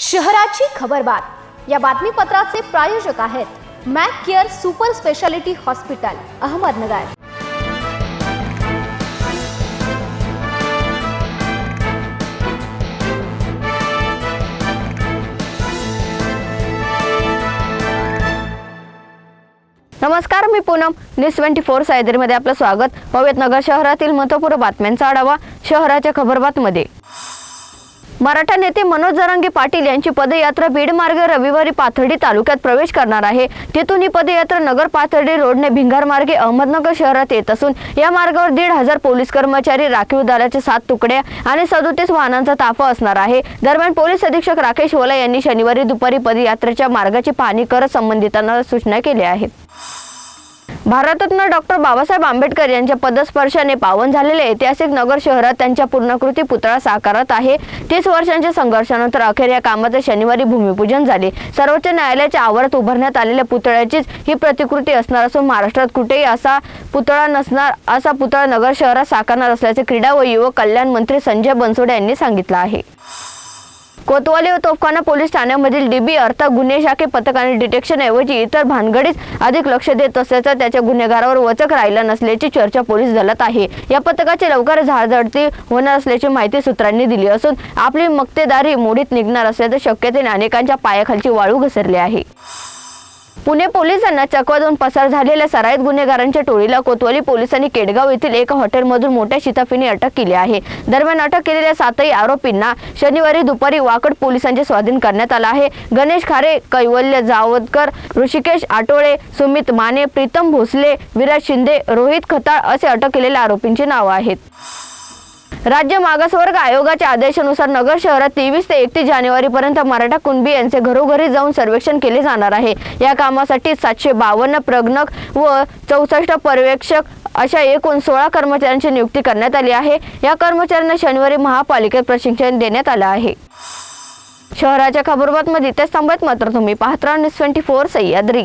शहराची खबरबात या बातमीपत्राचे प्रायोजक आहेत Mac Care super speciality hospital Ahmednagar. नमस्कार मी पूनम. न्यूज ट्वेंटी फोर सायदरीमध्ये आपलं स्वागत. पाहूयात नगर शहरातील महत्त्वपूर्ण बातम्यांचा आढावा शहराच्या खबरबातमध्ये मराठा नेते मनोज जरांगे पाटील यांची पदयात्रा बीडमार्गे रविवारी पाथर्डी तालुक्यात प्रवेश करणार आहे. तिथून ही पदयात्रा नगर पाथर्डी रोडने भिंगार मार्गे अहमदनगर शहरात येत असून या मार्गावर दीड हजार पोलीस कर्मचारी राखीव दलाचे सात तुकड्या आणि सदोतीस वाहनांचा ताफा असणार आहे. दरम्यान पोलीस अधीक्षक राकेश वोला यांनी शनिवारी दुपारी पदयात्रेच्या मार्गाची पाहणी करत संबंधितांना सूचना केल्या आहेत. भारतरत्न डॉक्टर बाबासाहेब आंबेडकर यांच्या पदस्पर्शाने पावन झालेले ऐतिहासिक नगर शहरात त्यांच्या पूर्णकृती पुतळा साकारत आहे. तीस वर्षांच्या संघर्षानंतर अखेर या कामाचे शनिवारी भूमिपूजन झाले. सर्वोच्च न्यायालयाच्या आवारात उभारण्यात आलेल्या पुतळ्याचीच ही प्रतिकृती असणार असून महाराष्ट्रात कुठेही असा पुतळा नसणार असा पुतळा नगर शहरात साकारणार असल्याचे क्रीडा व युवक कल्याण मंत्री संजय बनसोडे यांनी सांगितलं आहे. कोतवाली व तोफखाना पोलीस ठाण्यामधील डीबी अर्थात गुन्हे शाखे पथकाने डिटेक्शन ऐवजी इतर भानगडीत अधिक लक्ष देत असल्याचा त्याच्या गुन्हेगारावर वचक राहिला नसल्याची चर्चा पोलीस दलात आहे. या पथकाची लवकर झाडझडती होणार असल्याची माहिती सूत्रांनी दिली असून आपली मक्तेदारी मोडीत निघणार असल्याच्या शक्यतेने अनेकांच्या पायाखालची वाळू घसरली आहे. पुणे पोलिसांना चकवादून पसार झालेल्या सराईत गुन्हेगारांच्या टोळीला कोतवाली पोलिसांनी केडगाव येथील एका हॉटेलमधून मोठ्या शिताफीने अटक केली आहे. दरम्यान अटक केलेल्या सातही आरोपींना शनिवारी दुपारी वाकड पोलिसांचे स्वाधीन करण्यात आलं आहे. गणेश खारे कैवल्य जावदकर ऋषिकेश आटोळे सुमित माने प्रीतम भोसले विराज शिंदे रोहित खताळ असे अटक केलेल्या आरोपींची नावं आहेत. राज्य मागासवर्ग आयोगाच्या आदेशानुसार नगर शहरात तेवीस ते एकतीस जानेवारीपर्यंत मराठा कुणबी यांचे घरोघरी जाऊन सर्वेक्षण केले जाणार आहे. या कामासाठी सातशे बावन्न प्रगणक व चौसष्ट पर्यवेक्षक अशा एकूण सोळा कर्मचाऱ्यांची नियुक्ती करण्यात आली आहे. या कर्मचाऱ्यांना शनिवारी महापालिकेत प्रशिक्षण देण्यात आलं आहे. शहराच्या खबरबातमध्ये इथेच थांबत मात्र तुम्ही पाहत राहा news twenty four Sahyadri.